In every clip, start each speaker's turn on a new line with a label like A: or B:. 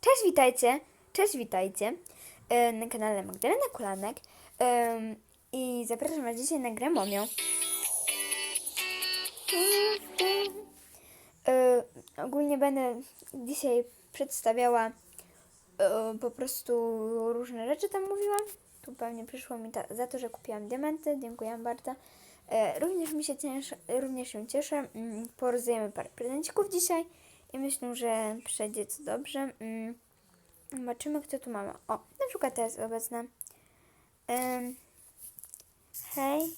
A: Cześć, witajcie! Cześć, witajcie! E, na kanale Magdalena Kulanek i zapraszam Was dzisiaj na grę Momią. E, ogólnie będę dzisiaj przedstawiała e, po prostu różne rzeczy tam mówiłam. Tu pewnie przyszło mi ta, za to, że kupiłam diamenty. Dziękuję bardzo. Również mi się cieszę, również się cieszę. Mm, Porozdajemy parę prezencików dzisiaj i myślę, że przejdzie co dobrze. Mm, Zobaczymy, kto tu mamy. O, na przykład to jest obecna. Ym, hej.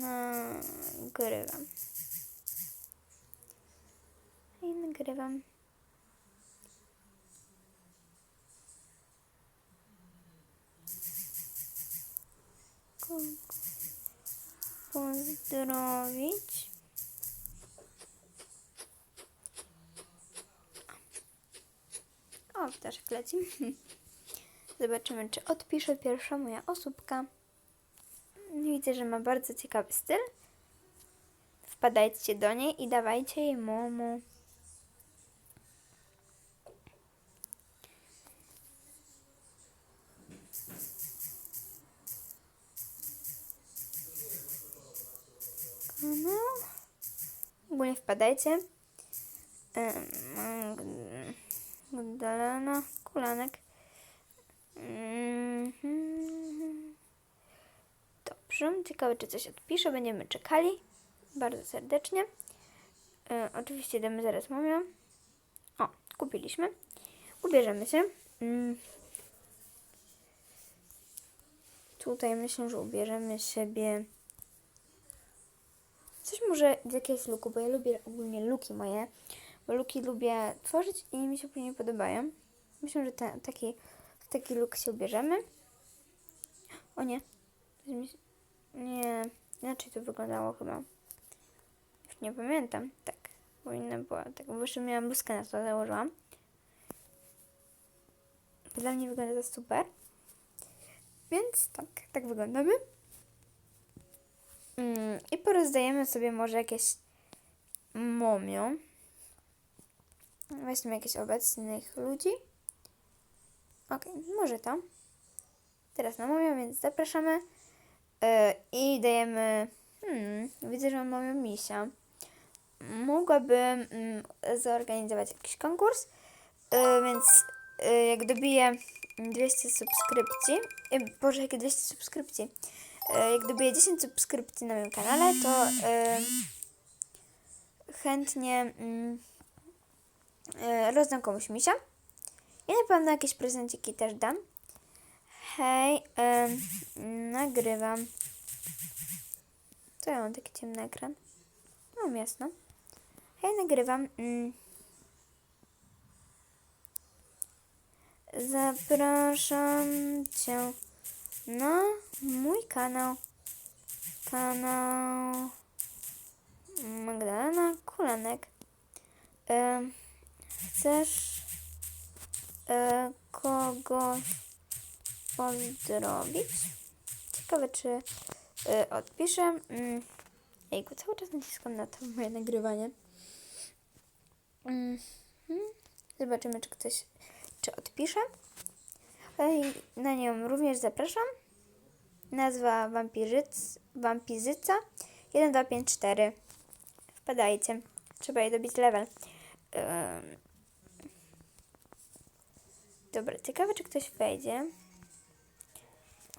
A: Nagrywam. Hej, nagrywam. Kogo Pozdrowić. O, ptaszek leci. Zobaczymy, czy odpisze pierwsza moja osóbka. Widzę, że ma bardzo ciekawy styl. Wpadajcie do niej i dawajcie jej momu. Kanał. Ogólnie wpadajcie. Em, Magdalena Kulanek. Mhm. Dobrze, ciekawe czy coś odpisze, będziemy czekali bardzo serdecznie. E, oczywiście damy zaraz momią. O, kupiliśmy. Ubierzemy się. Mm. Tutaj myślę, że ubierzemy siebie coś może z jakiegoś luku, bo ja lubię ogólnie luki moje, bo luki lubię tworzyć i mi się później podobają. Myślę, że taki, w taki look się ubierzemy. O nie. Nie, inaczej to wyglądało chyba. Już nie pamiętam. Tak, powinna była. Tak, bo jeszcze miałam bluzkę na to założyłam. Dla mnie wygląda to super. Więc tak, tak wyglądamy. Mm, I porozdajemy sobie może jakieś momią. Weźmy jakichś obecnych ludzi. Okej, może to. Teraz na momią, więc zapraszamy. Yy, I dajemy... Hmm, widzę, że mam moją misia. Mogłabym mm, zorganizować jakiś konkurs, yy, więc yy, jak dobiję 200 subskrypcji, yy, Boże, jakie 200 subskrypcji, E, jak dobiję 10 subskrypcji na moim kanale, to e, chętnie e, rozdam komuś misia. I na pewno jakieś prezenciki też dam. Hej, e, nagrywam. Co ja mam taki ciemny ekran? Mam jasno. Hej, nagrywam. Mm. Zapraszam Cię na mój kanał. Kanał Magdalena Kulanek. Em, chcesz e, kogoś pozdrowić? Ciekawe, czy e, odpiszę. Mm. Jejku, cały czas naciskam na to moje nagrywanie. Mhm. Zobaczymy, czy ktoś, czy odpisze. Na nią również zapraszam. Nazwa wampirzyc, wampirzyca 1254. Wpadajcie. Trzeba jej dobić level. Ym. Dobra, ciekawe czy ktoś wejdzie.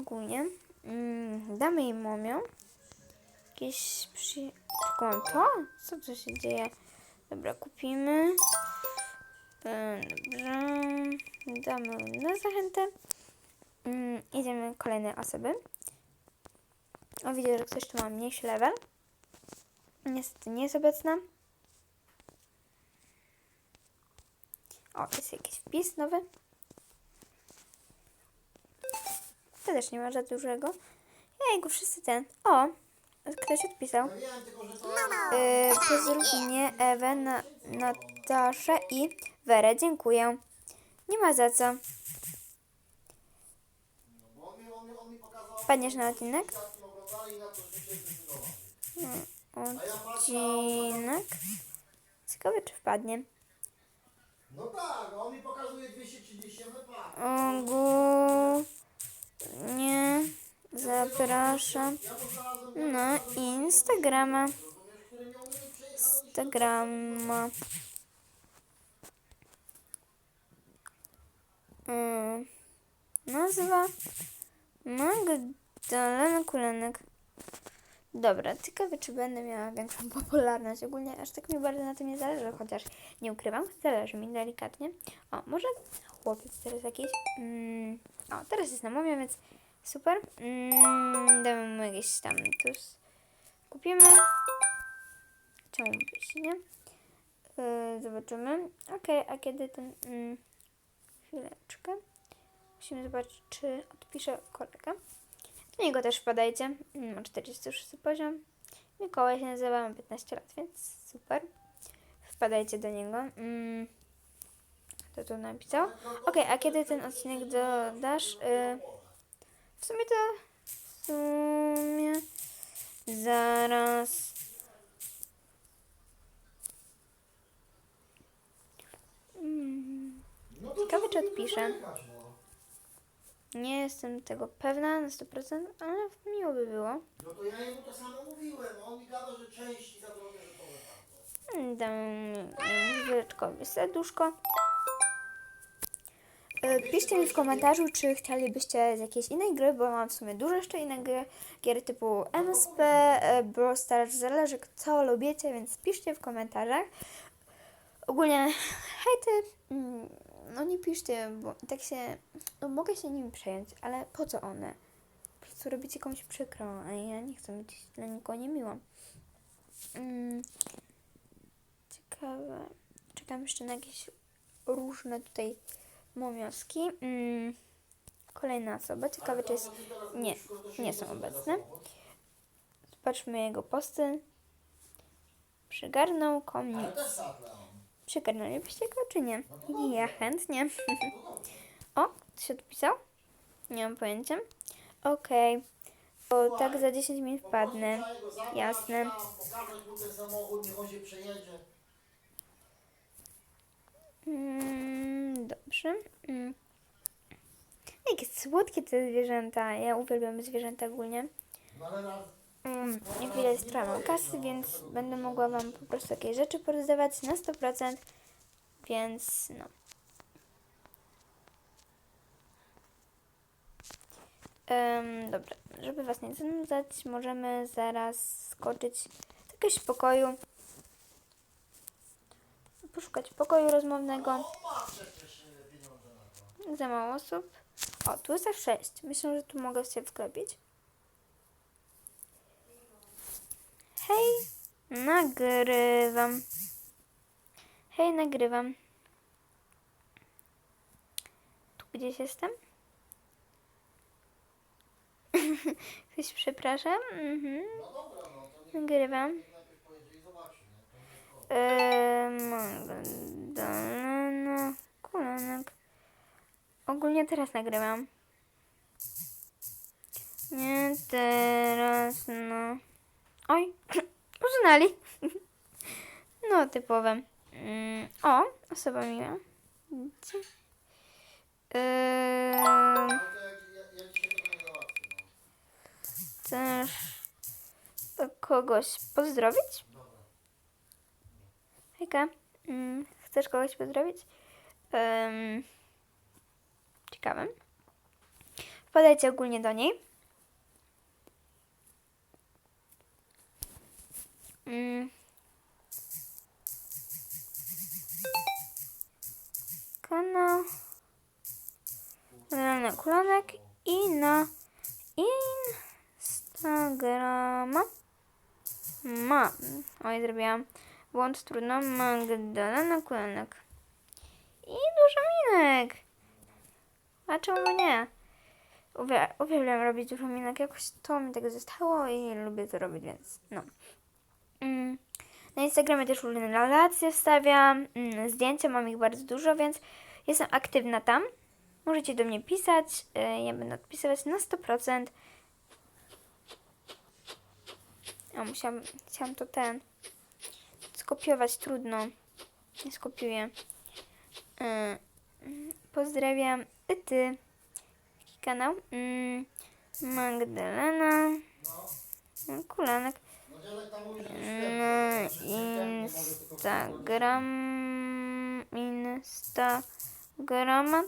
A: Ogólnie. Mm, damy jej momią. Jakieś przy... To? Co tu się dzieje? Dobra, kupimy. Ym, Dobrze. Damy na zachętę. Mm, idziemy kolejne osoby. O, widzę, że ktoś tu ma mniejszy level. Niestety nie jest obecna. O, jest jakiś wpis nowy. To też nie ma za dużego. Jejku, wszyscy ten. O, ktoś odpisał. Yy, pozdrów mnie, Ewę, na, Nataszę i Werę. Dziękuję. Nie ma za co. Wpadniesz na odcinek? Odcinek. Ciekawe, czy wpadnie.
B: No tak, on mi pokazał
A: ogólnie zapraszam na Instagrama. Instagrama. Mm, Nazwa Magdalena Kulenek. Dobra, ciekawe czy będę miała większą popularność. Ogólnie aż tak mi bardzo na tym nie zależy, chociaż nie ukrywam, zależy mi delikatnie. O, może chłopiec teraz jakiś. Mm, o, teraz jest na mamie, więc super. Mm, damy mu jakieś tam tus. Kupimy. Czemu być, nie? Yy, zobaczymy. Okej, a kiedy ten... Mm, chwileczkę. Musimy zobaczyć, czy odpisze kolega. Do niego też wpadajcie. Mm, Ma 46 poziom. Mikołaj się nazywa, ma 15 lat, więc super. Wpadajcie do niego. Mm, to tu napisał. Okej, a kiedy ten odcinek dodasz? Y, w sumie to... W sumie... Zaraz... Mm,
B: No to
A: Ciekawe, czy
B: narzekać, no?
A: nie jestem tego pewna na 100%, ale miło by było.
B: No to ja jemu to samo mówiłem, on mi gada, że części za drogę, że to
A: Dam Wyreczkowi serduszko. E, Piszcie mi w komentarzu, czy chcielibyście z jakiejś innej gry, bo mam w sumie dużo jeszcze innych gier, gier typu MSP, e, Brawl Stars, zależy co lubicie, więc piszcie w komentarzach. Ogólnie hejty, mm, no nie piszcie, bo tak się, no mogę się nimi przejąć, ale po co one? Po prostu robicie komuś przykro, a ja nie chcę być dla nikogo niemiła. Mm, ciekawe. Czekam jeszcze na jakieś różne tutaj momioski. Mm, kolejna osoba. Ciekawe, czy jest... Nie, nie są obecne. Zobaczmy jego posty. Przygarnął komiks. Przygarnęlibyście go, czy nie? Ja chętnie. o, ktoś odpisał? Nie mam pojęcia. Okej. To tak za 10 minut
B: Po prostu
A: wpadnę.
B: trzeba jego zabrać
A: Jasne.
B: tam, Pokazać mu ten samochód, niech on się przejedzie.
A: Mm, dobrze. Mm. Jakie słodkie te zwierzęta. Ja uwielbiam zwierzęta ogólnie. Mm, jak widać, mam kasy, więc będę mogła Wam po prostu jakieś rzeczy porozdawać na 100%. Więc no. Em, dobra, żeby Was nie zanudzać, możemy zaraz skoczyć do jakiegoś pokoju. Poszukać pokoju rozmownego. Za mało osób. O, tu jest aż 6. Myślę, że tu mogę się wklepić. Hej, nagrywam. Hej, nagrywam. Tu gdzieś jestem? Ktoś przepraszam? Mhm. Nagrywam.
B: najpierw pojedzie i zobaczy, nie? To nie jest
A: Eee, Magdalena Kulanek. Ogólnie teraz nagrywam. Nie teraz, no. Oj, uznali. No, typowe. Mm, o, osoba miła. Eee,
B: no.
A: chcesz kogoś pozdrowić? Mm, chcesz kogoś pozdrowić? Um, ciekawe. Wpadajcie ogólnie do niej. Mm. Kanał na kulanek i na Instagrama. Ma. Oj, zrobiłam. Błąd trudno. Magdalena Kulanek. I dużo minek. A czemu nie? Uwie- Uwielbiam robić dużo minek. Jakoś to mi tak zostało i lubię to robić, więc no. Mm. Na Instagramie też różne relacje wstawiam. Mm, zdjęcia mam ich bardzo dużo, więc jestem aktywna tam. Możecie do mnie pisać. y, Ja będę odpisywać na 100%. A musiałam, chciałam to ten skopiować, trudno. Nie skopiuję. Yy, pozdrawiam. I ty. Jaki kanał? Mm, Magdalena.
B: No.
A: Kulanek. Mm, Instagram. Instagrama.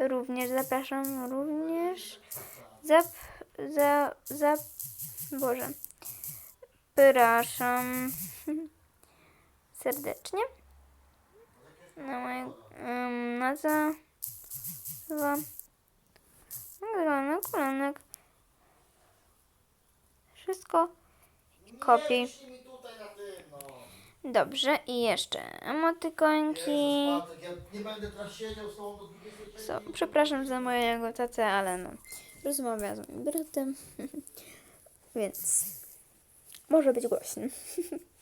A: Również zapraszam. Również. Zap. Za. Za. Boże. Zapraszam. Serdecznie. Na moje. Um, nazwa. Nazwa. Nagrana kolanek. Wszystko.
B: Na no.
A: Dobrze. I jeszcze emotykonki.
B: Jezus, Patryk, ja nie będę teraz siedział z tobą do 23.
A: So, przepraszam za mojego tatę, ale no. Rozmawia z moim bratem. Więc może być głośny.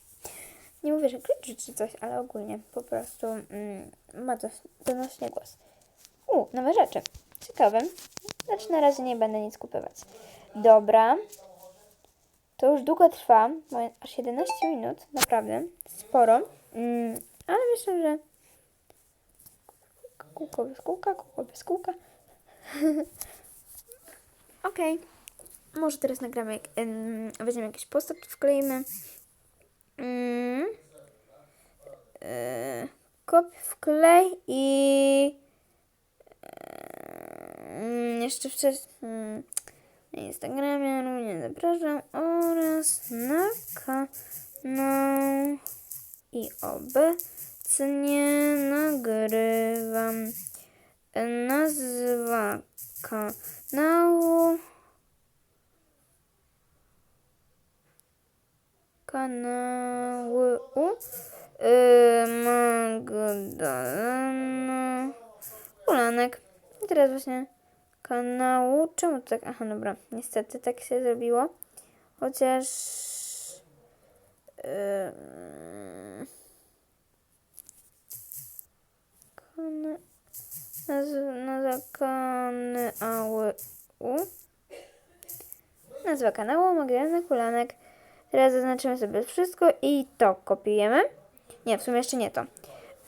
A: Nie mówię, że krzyczy czy coś, ale ogólnie po prostu mm, ma dos- donośny głos. U, nowe rzeczy. Ciekawe. Znaczy na razie nie będę nic kupować. Dobra. To już długo trwa, bo aż 11 minut, naprawdę. Sporo. Mm, ale myślę, że Kółko bez kółka, kółko bez kółka. Okej. Może teraz nagramy, jak, em, weźmiemy jakiś postać, wkleimy. Mm. E, kop, wklej i mm, jeszcze wcześniej mm, na Instagramie również zapraszam oraz na kanał i obecnie nagrywam nazwa kanału kanały u y, Magdalena Ulanek. I teraz właśnie kanału. Czemu to tak, aha dobra, niestety tak się zrobiło. Chociaż Ym, Kana- Nazw- Nazwa kanału. Nazwa kanału Magdalena Kulanek. Teraz zaznaczymy sobie wszystko i to kopiujemy. Nie, w sumie jeszcze nie to.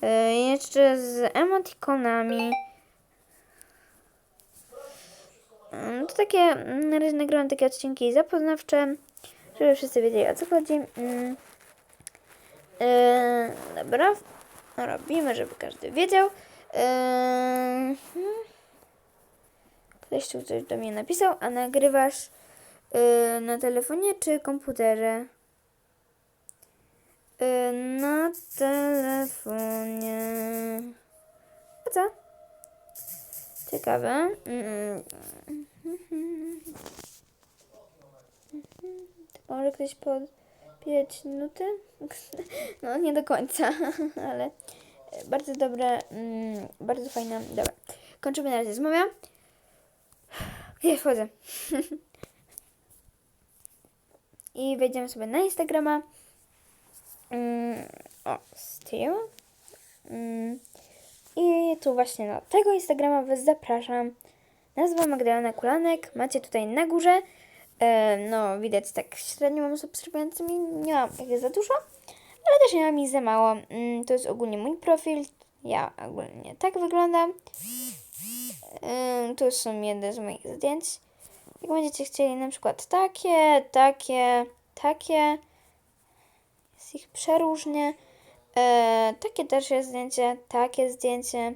A: Yy, jeszcze z emotikonami. Yy, to takie, mm, na razie nagrałam takie odcinki zapoznawcze, żeby wszyscy wiedzieli o co chodzi. Yy, dobra, robimy, żeby każdy wiedział. Yy, ktoś tu coś do mnie napisał, a nagrywasz yy, na telefonie czy komputerze? Yy, na telefonie. A co? Ciekawe. Mm. Może ktoś po 5 minuty? No, nie do końca, ale bardzo dobre, mm, bardzo fajne. Dobra, kończymy na razie z mowa. Gdzie wchodzę? I wejdziemy sobie na Instagrama. Mm, o, tyłu. Mm, I tu właśnie na tego Instagrama Was zapraszam. Nazwa Magdalena Kulanek. Macie tutaj na górze. E, no, widać tak średnio mam subskrybującymi. Nie mam ich za dużo, ale też nie mam ich za mało. Mm, to jest ogólnie mój profil. Ja ogólnie tak wyglądam. Ym, tu są jedne z moich zdjęć. Jak będziecie chcieli na przykład takie, takie, takie. Jest ich przeróżnie. E, takie też jest zdjęcie, takie zdjęcie,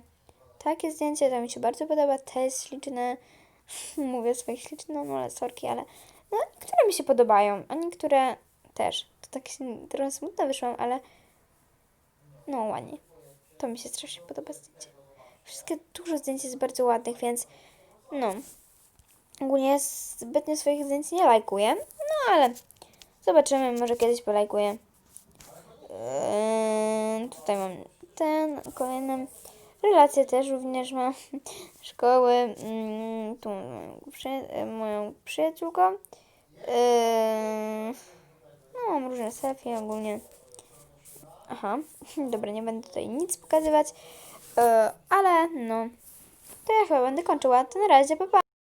A: takie zdjęcie, to mi się bardzo podoba, te jest śliczne. Mówię swoje śliczne, no ale sorki, ale no, niektóre mi się podobają, a niektóre też. To tak się trochę smutno wyszłam, ale no ładnie. To mi się strasznie podoba zdjęcie. Wszystkie, dużo zdjęć jest bardzo ładnych, więc no. Ogólnie zbytnio swoich zdjęć nie lajkuję, no ale zobaczymy, może kiedyś polajkuję. Yy, tutaj mam ten, kolejne relacje też również mam. Szkoły, yy, tu moją, przy, moją przyjaciółką. Yy, no, mam różne selfie ogólnie. Aha, dobra, nie będę tutaj nic pokazywać. Yy, ale no, to ja chyba będę kończyła. To na razie, pa pa!